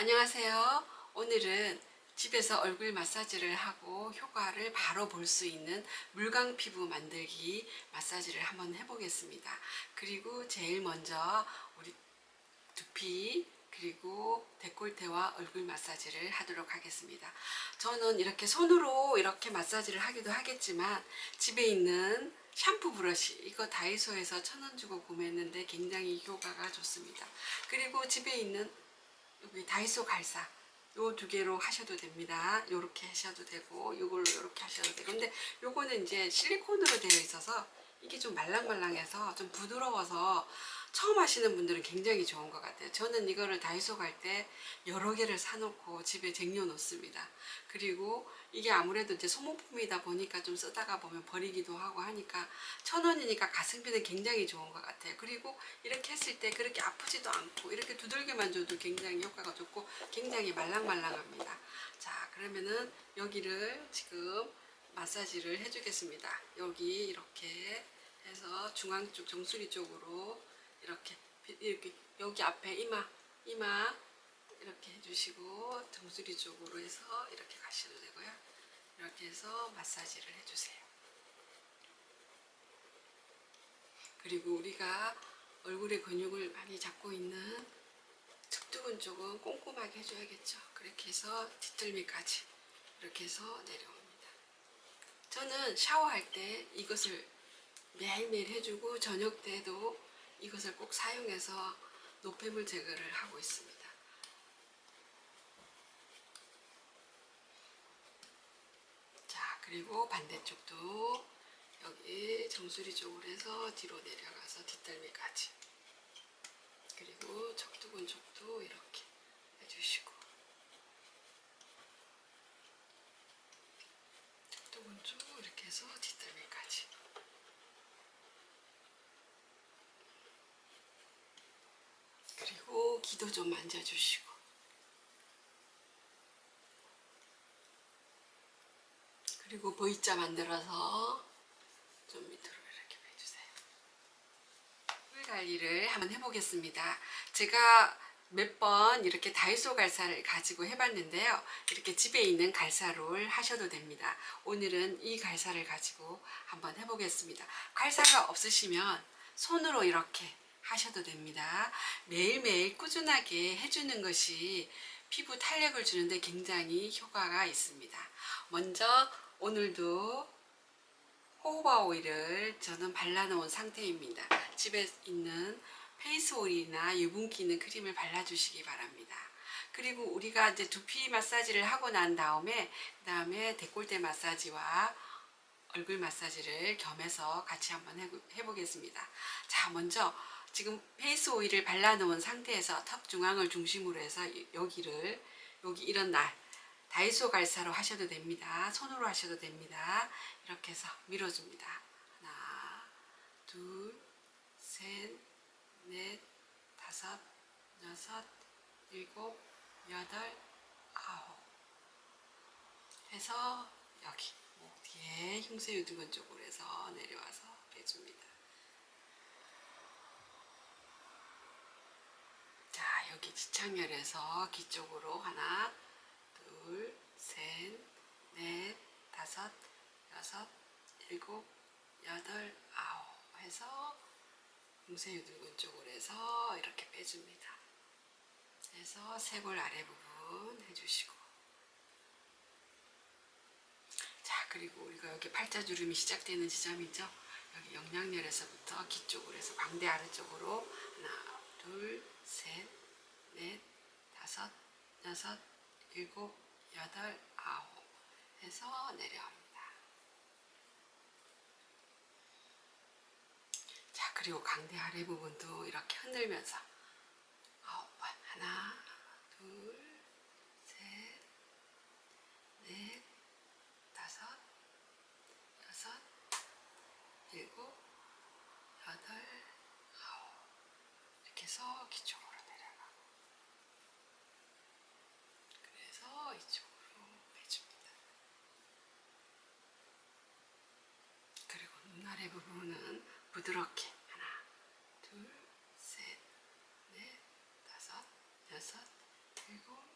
안녕하세요. 오늘은 집에서 얼굴 마사지를 하고 효과를 바로 볼 수 있는 물광 피부 만들기 마사지를 한번 해보겠습니다. 그리고 제일 먼저 우리 두피 그리고 데콜테와 얼굴 마사지를 하도록 하겠습니다. 저는 이렇게 손으로 이렇게 마사지를 하기도 하겠지만 집에 있는 샴푸 브러쉬 이거 다이소에서 천 원 주고 구매했는데 굉장히 효과가 좋습니다. 그리고 집에 있는 여기 다이소 갈사 요 두 개로 하셔도 됩니다. 요렇게 하셔도 되고 요걸로 요렇게 하셔도 되고 근데 요거는 이제 실리콘으로 되어 있어서 이게 좀 말랑말랑해서 좀 부드러워서 처음 하시는 분들은 굉장히 좋은 것 같아요. 저는 이거를 다이소 갈 때 여러 개를 사놓고 집에 쟁여 놓습니다. 그리고 이게 아무래도 이제 소모품이다 보니까 좀 쓰다가 보면 버리기도 하고 하니까 천 원이니까 가성비는 굉장히 좋은 것 같아요. 그리고 이렇게 했을 때 그렇게 아프지도 않고 이렇게 두들겨만 줘도 굉장히 효과가 좋고 굉장히 말랑말랑합니다. 자 그러면은 여기를 지금 마사지를 해주겠습니다. 여기 이렇게 해서 중앙 쪽 정수리 쪽으로 이렇게 이렇게 여기 앞에 이마 이마 이렇게 해주시고 정수리 쪽으로 해서 이렇게 가셔도 되고요. 이렇게 해서 마사지를 해주세요. 그리고 우리가 얼굴의 근육을 많이 잡고 있는 측두근 쪽은 꼼꼼하게 해줘야겠죠. 그렇게 해서 뒷덜미까지 이렇게 해서 내려옵니다. 저는 샤워할 때 이것을 매일매일 해주고 저녁 때도 이것을 꼭 사용해서 노폐물 제거를 하고 있습니다. 자, 그리고 반대쪽도 여기 정수리 쪽으로 해서 뒤로 내려가서 뒷덜미까지. 그리고 적두근 쪽도 이렇게 해주시고. 적두근 쪽 이렇게 해서 뒷덜미까지. 그리고 기도 좀 만져주시고. 그리고 V자 만들어서 좀 밑으로 이렇게 빼주세요. 물 관리를 한번 해보겠습니다. 제가 몇 번 이렇게 다이소 갈사를 가지고 해봤는데요. 이렇게 집에 있는 갈사를 하셔도 됩니다. 오늘은 이 갈사를 가지고 한번 해보겠습니다. 갈사가 없으시면 손으로 이렇게 하셔도 됩니다. 매일매일 꾸준하게 해주는 것이 피부 탄력을 주는데 굉장히 효과가 있습니다. 먼저 오늘도 호호바 오일을 저는 발라놓은 상태입니다. 집에 있는 페이스 오일이나 유분기 있는 크림을 발라주시기 바랍니다. 그리고 우리가 이제 두피 마사지를 하고 난 다음에 그 다음에 데콜테 마사지와 얼굴 마사지를 겸해서 같이 한번 해- 해보겠습니다. 자, 먼저 지금 페이스 오일을 발라놓은 상태에서 턱 중앙을 중심으로 해서 이- 여기를 여기 이런 날 다이소 갈사로 하셔도 됩니다. 손으로 하셔도 됩니다. 이렇게 해서 밀어줍니다. 하나, 둘, 셋, 넷, 다섯, 여섯, 일곱, 여덟, 아홉. 해서 여기 목 뒤에 흉쇄 유두근 쪽으로 해서 내려와서 빼줍니다. 자, 여기 지창렬에서 귀 쪽으로 하나, 둘, 셋, 넷, 다섯, 여섯, 일곱, 여덟, 아홉 해서 흉쇄유두근 쪽으로 해서 이렇게 빼줍니다. 해서 쇄골 아래 부분 해주시고 자 그리고 우리가 여기 팔자주름이 시작되는 지점이죠. 여기 영양열에서부터 귀 쪽으로 해서 광대 아래쪽으로 하나, 둘, 셋, 넷, 다섯, 여섯, 일곱, 여덟, 아홉 해서 내려옵니다. 자 그리고 광대 아래 부분도 이렇게 흔들면서 아홉 번 하나, 둘, 셋, 넷, 다섯, 여섯, 일곱, 여덟, 아홉 이렇게 해서 기쪽으로 내려가고 그래서 이쪽으로 빼줍니다. 그리고 눈 아래 부분은 부드럽게 하나, 둘, 셋, 넷, 다섯, 여섯, 일곱,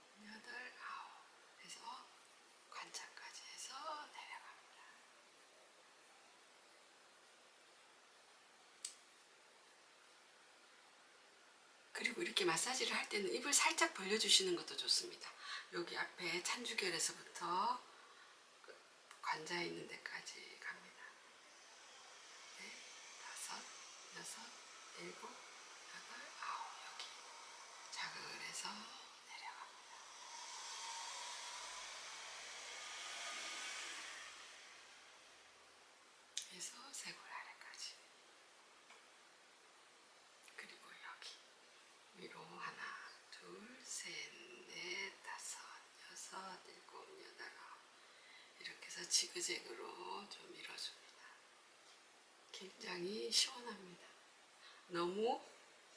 이렇게 마사지를 할 때는 입을 살짝 벌려주시는 것도 좋습니다. 여기 앞에 찬주결에서부터 그 관자 있는 데까지 갑니다. 네, 다섯, 여섯, 일곱, 여덟, 아홉 여기 자극을 해서 내려갑니다. 해서 쇄골 아래까지 그리고 여기 위로 하나, 둘, 셋, 넷, 다섯, 여섯, 일곱, 여덟, 아홉 이렇게 지그재그로 좀 밀어줍니다. 굉장히 시원합니다. 너무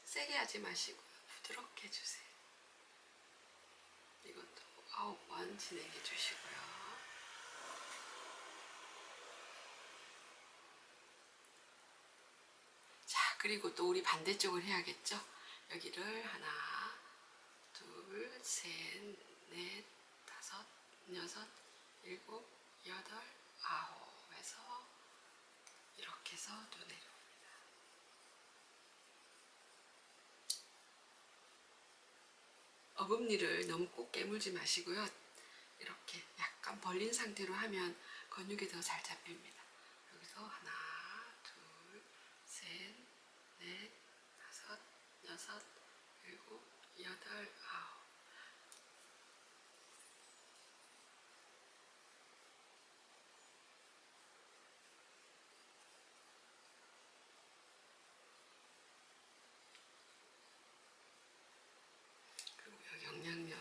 세게 하지 마시고 부드럽게 해주세요. 이것도 아홉 번 진행해 주시고요. 자, 그리고 또 우리 반대쪽을 해야겠죠? 여기를 하나, 둘, 셋, 넷, 다섯, 여섯, 일곱, 여덟, 아홉 해서 이렇게 해서 또 내려옵니다. 어금니를 너무 꼭 깨물지 마시고요. 이렇게 약간 벌린 상태로 하면 근육이 더 잘 잡힙니다. 여기서 하나, 둘, 셋, 넷, 다섯, 여섯, 일곱, 여덟, 아홉. 그리고 여기 영양열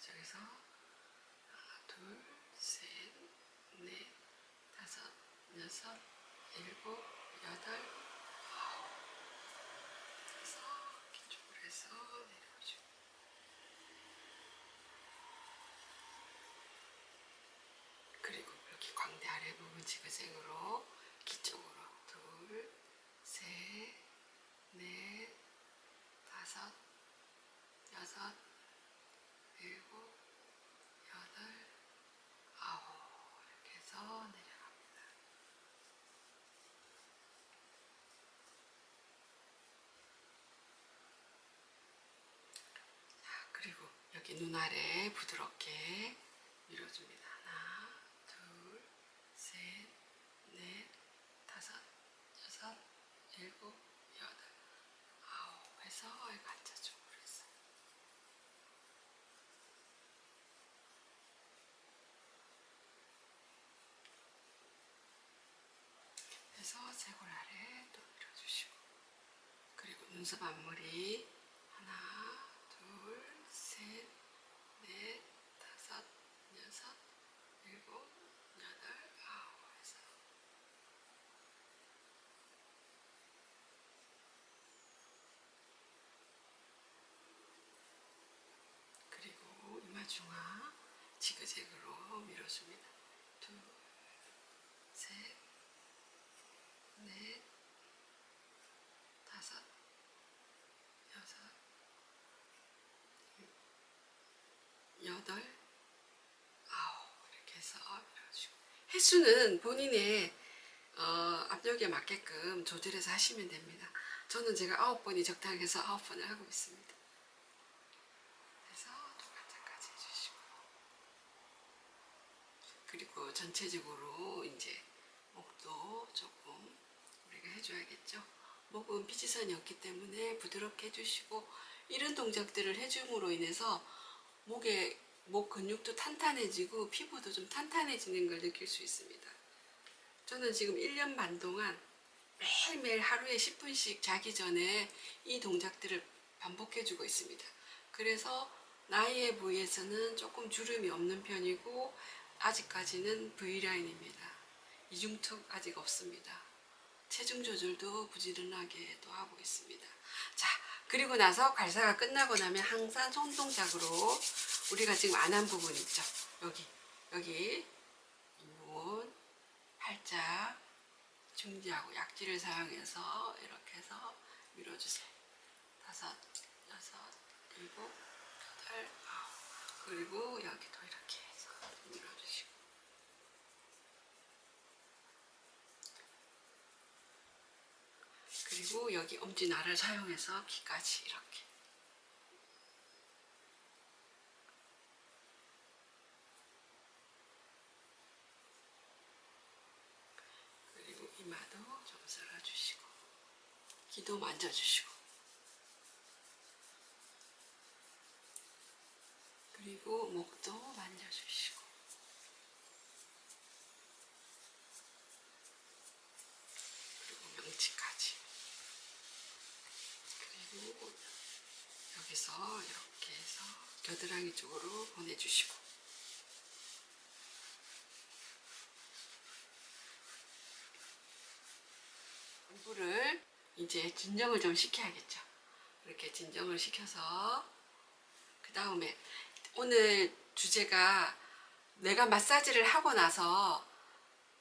저기서 하나, 둘, 셋, 넷, 다섯, 여섯, 일곱, 여덟, 아홉. 그래서 이쪽으로 해서 내려오죠. 그리고 여기 광대 아래 부분 지그재그로 기쪽으로 둘, 셋, 넷, 다섯, 여섯, 일곱, 여덟, 아홉 이렇게 해서 내려갑니다. 자, 여기 눈 아래 부드럽게 밀어줍니다. 하나, 둘, 셋, 넷, 다섯, 여섯, 일곱, 여덟, 아홉 해서 여기 앉아쪽으로 해서 해서 쇄골 아래 또 밀어주시고. 그리고 눈썹 앞머리 하나 둘셋넷 다섯 여섯 일곱 여덟 아홉 해서 그리고 이마 중앙 지그재그로 밀어줍니다. 둘, 셋, 넷, 다섯, 여섯, 여덟, 아홉 이렇게 해서 밀어주고 횟수는 본인의 어, 압력에 맞게끔 조절해서 하시면 됩니다. 저는 제가 아홉 번이 적당해서 아홉 번을 하고 있습니다. 그래서 동관자까지 해주시고 전체적으로 이제 목도 조금 우리가 해줘야겠죠. 목은 피지선이 없기 때문에 부드럽게 해주시고 이런 동작들을 해줌으로 인해서 목의 목 근육도 탄탄해지고 피부도 좀 탄탄해지는 걸 느낄 수 있습니다. 저는 지금 1년 반 동안 매일매일 하루에 10분씩 자기 전에 이 동작들을 반복해주고 있습니다. 그래서 나이의 부위에서는 조금 주름이 없는 편이고 아직까지는 V라인입니다. 이중턱 아직 없습니다. 체중 조절도 부지런하게 또 하고 있습니다. 자, 그리고 나서 발사가 끝나고 나면 항상 손 동작으로 우리가 지금 안 한 부분 있죠. 여기, 여기 이 팔짝 중지하고 약지를 사용해서 이렇게 해서 밀어주세요. 다섯, 여섯, 일곱, 여덟, 아홉. 그리고 여기도 이렇게 그리고 여기 엄지나를 사용해서 귀까지 이렇게. 그리고 이마도 좀 쓸어주시고 귀도 만져주시고. 그리고 목도 만져주시고. 이렇게 해서 겨드랑이 쪽으로 보내주시고 공부를 이제 진정을 좀 시켜야겠죠. 이렇게 진정을 시켜서 그 다음에 오늘 주제가 내가 마사지를 하고 나서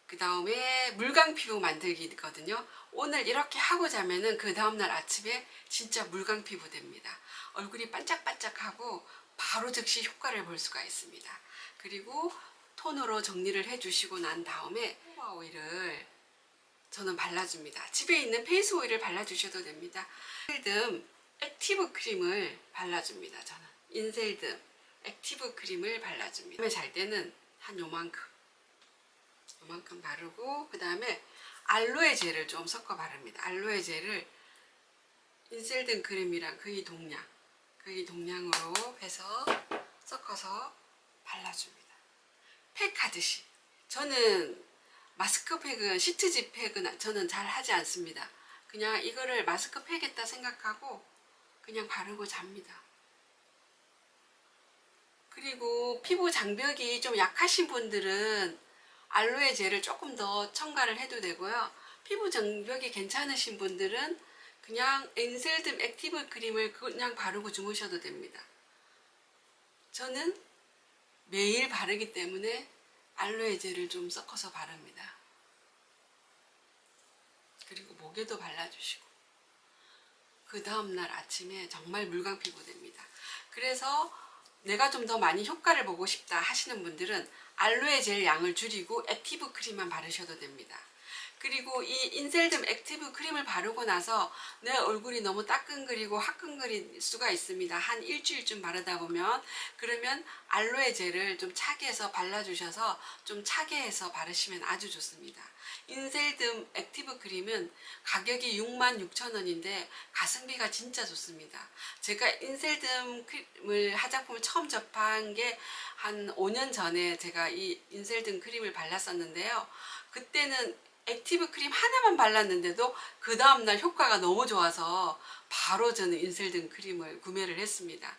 그 다음에 물광 피부 만들기거든요. 오늘 이렇게 하고 자면은 그 다음날 아침에 진짜 물광 피부 됩니다. 얼굴이 반짝반짝하고 바로 즉시 효과를 볼 수가 있습니다. 그리고 톤으로 정리를 해주시고 난 다음에 호화 오일을 저는 발라줍니다. 집에 있는 페이스 오일을 발라주셔도 됩니다. 인셀듬 액티브 크림을 발라줍니다. 저는 인셀듬 액티브 크림을 발라줍니다. 밤에 잘 때는 한 요만큼 요만큼 바르고 그 다음에 알로에 젤을 좀 섞어 바릅니다. 알로에 젤을 인셀든 크림이랑 거의 동량 거의 동량으로 해서 섞어서 발라줍니다. 팩 하듯이 저는 마스크팩은 시트지 팩은 저는 잘 하지 않습니다. 그냥 이거를 마스크팩 했다 생각하고 그냥 바르고 잡니다. 그리고 피부 장벽이 좀 약하신 분들은 알로에 젤을 조금 더 첨가를 해도 되고요. 피부 장벽이 괜찮으신 분들은 그냥 엔셀듬 액티브 크림을 그냥 바르고 주무셔도 됩니다. 저는 매일 바르기 때문에 알로에 젤을 좀 섞어서 바릅니다. 그리고 목에도 발라주시고 그 다음날 아침에 정말 물광 피부 됩니다. 그래서 내가 좀 더 많이 효과를 보고 싶다 하시는 분들은 알로에 젤 양을 줄이고 액티브 크림만 바르셔도 됩니다. 그리고 이 인셀듬 액티브 크림을 바르고 나서 내 얼굴이 너무 따끈거리고 화끈거릴 수가 있습니다. 한 일주일쯤 바르다 보면 그러면 알로에 젤을 좀 차게 해서 발라주셔서 좀 차게 해서 바르시면 아주 좋습니다. 인셀듬 액티브 크림은 가격이 66,000원인데 가성비가 진짜 좋습니다. 제가 인셀듬 크림을 화장품을 처음 접한 게 한 5년 전에 제가 이 인셀듬 크림을 발랐었는데요. 그때는 액티브 크림 하나만 발랐는데도 그 다음날 효과가 너무 좋아서 바로 저는 인셀든 크림을 구매를 했습니다.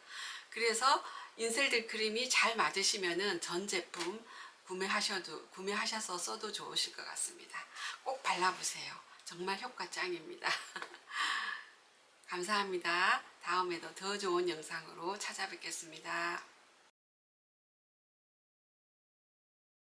그래서 인셀든 크림이 잘 맞으시면은 전 제품 구매하셔도 구매하셔서 써도 좋으실 것 같습니다. 꼭 발라보세요. 정말 효과 짱입니다. 감사합니다. 다음에도 더 좋은 영상으로 찾아뵙겠습니다.